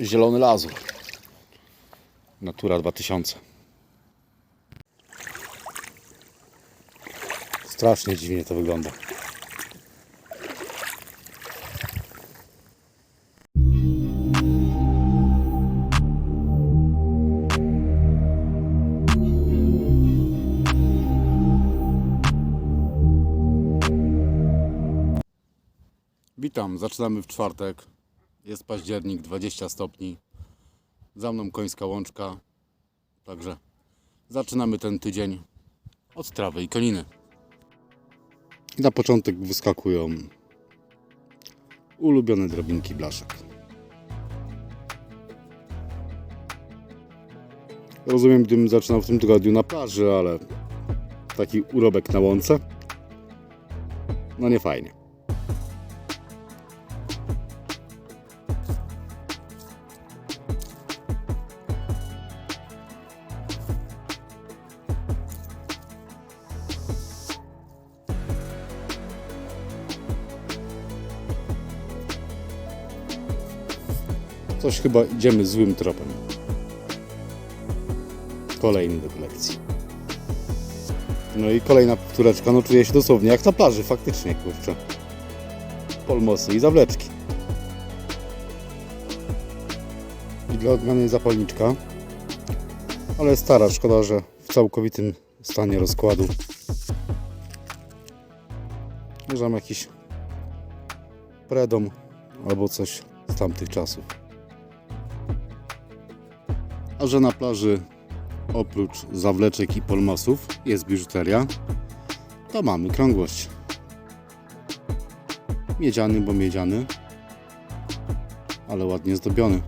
Zielony lazur. Natura 2000. Strasznie dziwnie to wygląda. Witam, zaczynamy w czwartek. Jest październik, 20 stopni. Za mną końska łączka. Także zaczynamy ten tydzień od trawy i koniny. I na początek wyskakują ulubione drobinki blaszek. Rozumiem, gdybym zaczynał w tym tygodniu na plaży, ale taki urobek na łące, no nie fajnie. Coś chyba idziemy złym tropem. Kolejny do kolekcji. No i kolejna powtóreczka, no czuję się dosłownie jak na plaży, faktycznie, kurczę. Polmosy i zawleczki. I dla odmiany zapalniczka. Ale stara, szkoda, że w całkowitym stanie rozkładu. Mam jakiś predom albo coś z tamtych czasów. A że na plaży oprócz zawleczek i polmosów jest biżuteria, to mamy krągłość. Miedziany, bo miedziany, ale ładnie zdobiony.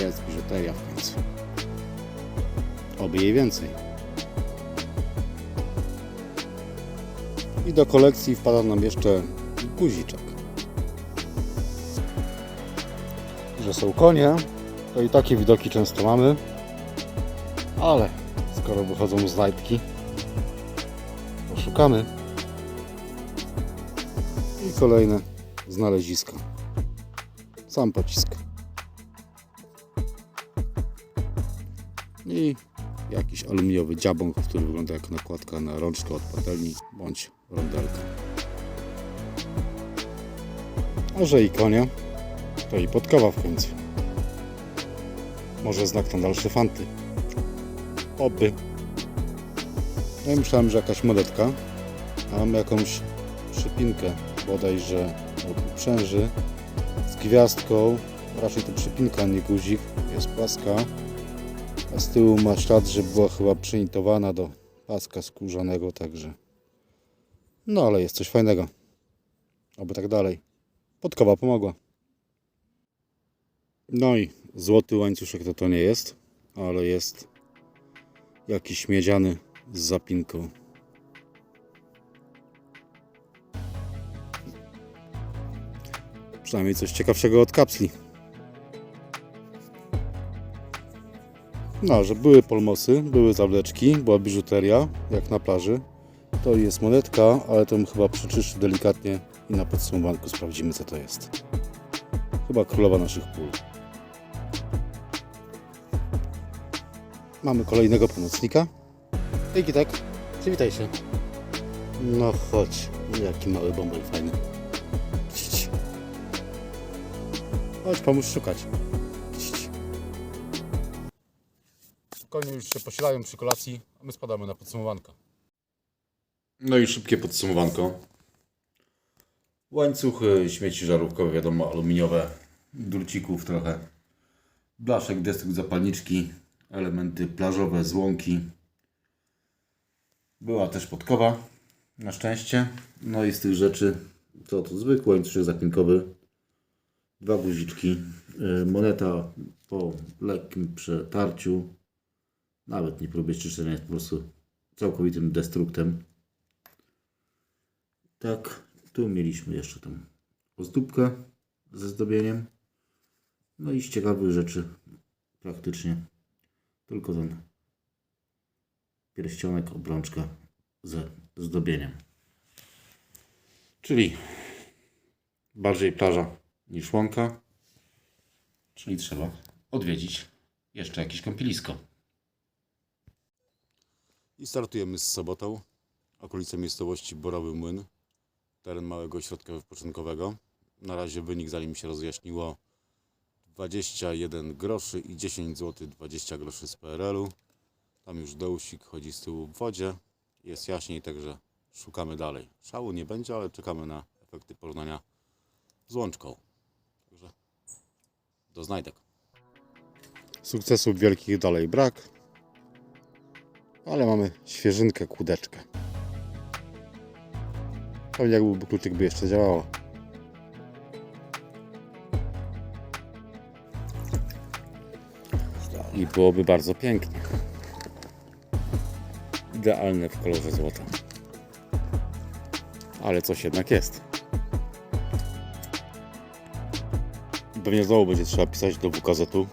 Jest biżuteria w końcu. Oby jej więcej. I do kolekcji wpada nam jeszcze guziczek. Że są konie, to i takie widoki często mamy. Ale skoro wychodzą znajdki, to szukamy. I kolejne znaleziska. Sam pocisk. I jakiś aluminiowy dziabąk, który wygląda jak nakładka na rączkę od patelni bądź rondelka. A że i konie, to i podkowa w końcu. Może znak na dalsze fanty. Oby. Ja myślałem, że jakaś modetka, a mam jakąś przypinkę bodajże od uprzęży z gwiazdką. Raczej to przypinka, nie guzik. Jest płaska. A z tyłu ma ślad, że była chyba przynitowana do paska skórzanego, także no ale jest coś fajnego. Oby tak dalej. Podkowa pomogła. No i złoty łańcuszek to to nie jest, ale jest jakiś miedziany z zapinką. Przynajmniej coś ciekawszego od kapsli. No, że były polmosy, były zawleczki, była biżuteria, jak na plaży. To jest monetka, ale to chyba przeczyszczę delikatnie i na podsumowanku sprawdzimy co to jest. Chyba królowa naszych pól. Mamy kolejnego pomocnika. Hej Kitek, przywitaj się. No chodź, jaki mały bąbel fajny. Cić. Chodź, pomóż szukać. Cić. Konie już się posilają przy kolacji, a my spadamy na podsumowanko. No i szybkie podsumowanko. Łańcuchy, śmieci żarówkowe, wiadomo, aluminiowe, drucików trochę, blaszek, destruk, zapalniczki, elementy plażowe z łąki. Była też podkowa, na szczęście. No i z tych rzeczy, co to zwykły łańcuszek zapinkowy, dwa guziczki, yy, moneta po lekkim przetarciu, nawet nie próbie czyszczenia, jest po prostu całkowitym destruktem. Tak, tu mieliśmy jeszcze tą ozdóbkę ze zdobieniem. No i z ciekawych rzeczy praktycznie tylko ten pierścionek, obrączka ze zdobieniem. Czyli bardziej plaża niż łąka, czyli trzeba odwiedzić jeszcze jakieś kąpielisko. I startujemy z sobotą. Okolice miejscowości Borowy Młyn. Teren małego ośrodka wypoczynkowego. Na razie wynik, zanim się rozjaśniło, 21 groszy i 10 zł 20 groszy z PRL-u. Tam już dołsik chodzi z tyłu w wodzie. Jest jaśniej, także szukamy dalej. Szału nie będzie, ale czekamy na efekty porównania z łączką. Także do znajdek. Sukcesów wielkich dalej brak, ale mamy świeżynkę, kłódeczkę. Pewnie jak byłby kluczyk, by jeszcze działało. I byłoby bardzo pięknie. Idealne w kolorze złota. Ale coś jednak jest. Pewnie znowu będzie trzeba pisać do WKZ-u.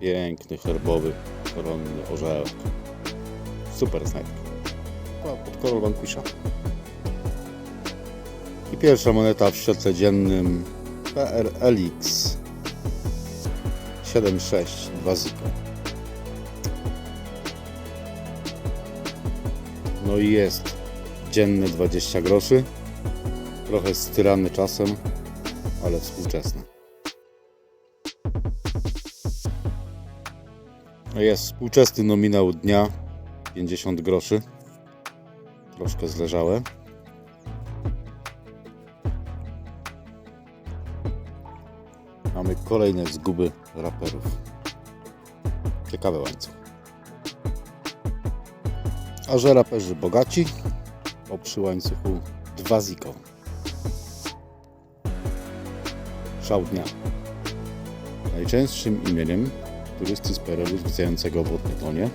Piękny, herbowy, koronny orzełek. Super znajdka. Pod kolor Vanquisha. I pierwsza moneta w świetle dziennym PRLX 762 Ziko. No i jest dzienny 20 groszy. Trochę styrany czasem, ale współczesny. No Jest współczesny nominał dnia 50 groszy. Troszkę zleżałe. Kolejne zguby raperów. Ciekawy łańcuch. A że raperzy bogaci, to przy łańcuchu dwa ziko. Szał dnia. Najczęstszym imieniem turysty z PRL-u zwiedzającego Wodnytonie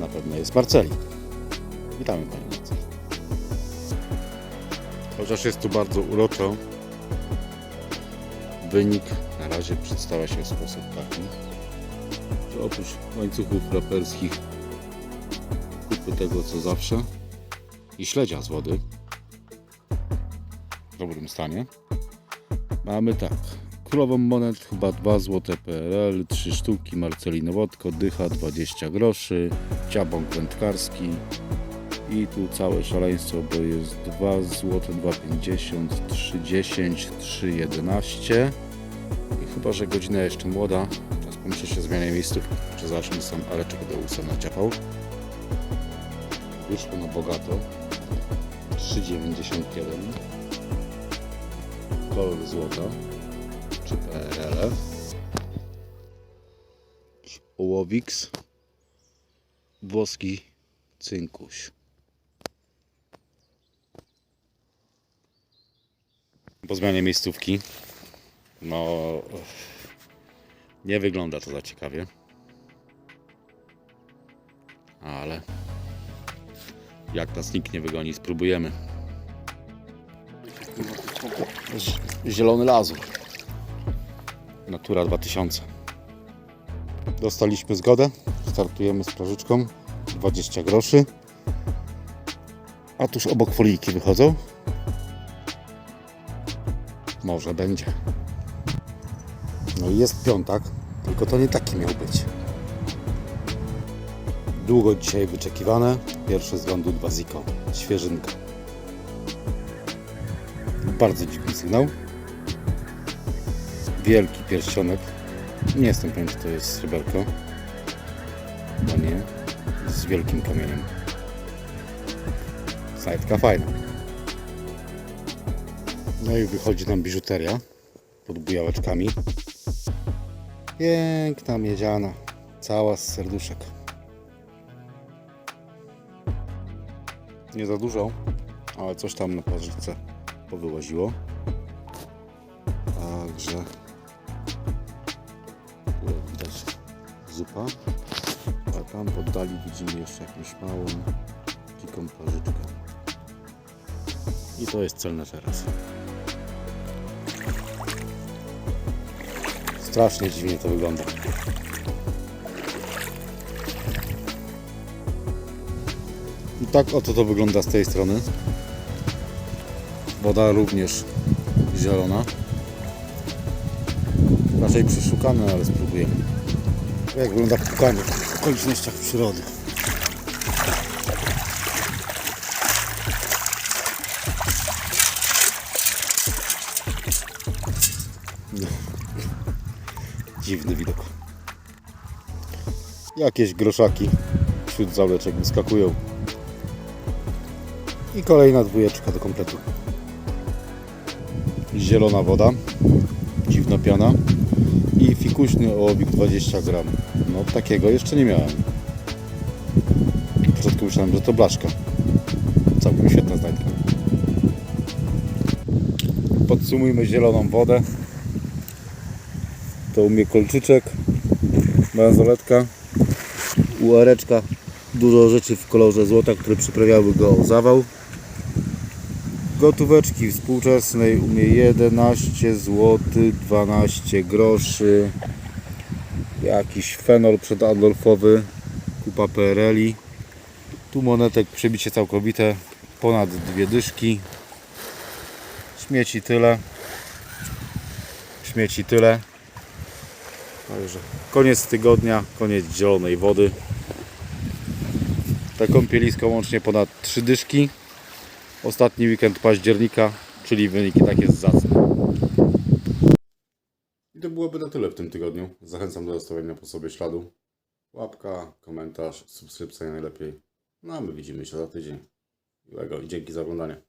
na pewno jest Marceli. Witamy Panie Marceli. Chociaż jest tu bardzo uroczo, wynik na razie przedstawia się w sposób taki, oprócz łańcuchów raperskich kupy tego co zawsze i śledzia z wody. W dobrym stanie. Mamy tak. Królową monet chyba 2 zł PRL 3 sztuki Marcelino Wodko dycha 20 groszy ciabąk wędkarski i tu całe szaleństwo, bo jest 2 zł 2,50 3,10 3,11 i chyba, że godzina jeszcze młoda teraz pomyślę się o zmianie miejsców czy zacznę sam areczek do usa naciapał wyszło na bogato. 3,91 kolor złota. Czy PRL ołowix włoski cynkuś po zmianie miejscówki. No nie wygląda to za ciekawie. Ale jak nas nikt nie wygoni spróbujemy. Zielony lazur. Natura 2000 dostaliśmy zgodę. Startujemy z prażyczką. 20 groszy. A tuż obok folijki wychodzą może będzie. No i jest piątak, tylko to nie taki miał być. Długo dzisiaj wyczekiwane. Pierwszy z rzędu dwa ziko. Świeżynka. Bardzo dziwny sygnał. Wielki pierścionek. Nie jestem pewien, czy to jest sreberko. Chyba nie. Z wielkim kamieniem. Znajdka fajna. No i wychodzi nam biżuteria pod bujałeczkami. Piękna miedziana, cała z serduszek. Nie za dużo, ale coś tam na parzyce powyłaziło. Także widać zupa, a tam w oddali widzimy jeszcze jakąś małą, dziką parzyczkę. I to jest cel na teraz. Strasznie dziwnie to wygląda. I tak oto to wygląda z tej strony. Woda również zielona. Raczej przeszukane, ale spróbujemy. Jak wygląda pukanie w okolicznościach przyrody. No. Dziwny widok. Jakieś groszaki wśród zawleczek wyskakują. I kolejna dwójeczka do kompletu. Zielona woda, dziwna piana i fikuśny ołowik 20 gram. No takiego jeszcze nie miałem. W początku myślałem, że to blaszka. Całkiem świetna znajdka. Podsumujmy zieloną wodę. To u mnie kolczyczek, bransoletka, uareczka, dużo rzeczy w kolorze złota, które przyprawiały go o zawał. Gotóweczki współczesnej u mnie 11 zł 12 groszy. Jakiś fenol przedadolfowy, kupa PRL-i. Tu monetek przebicie całkowite, ponad dwie dyszki. Śmieci tyle. Śmieci tyle. Także koniec tygodnia, koniec zielonej wody. Ta kąpielisko łącznie ponad trzy dyszki. Ostatni weekend października, czyli wyniki takie zacne. I to byłoby na tyle w tym tygodniu. Zachęcam do zostawienia po sobie śladu. Łapka, komentarz, subskrypcja najlepiej. No a my widzimy się za tydzień. Miłego i dzięki za oglądanie.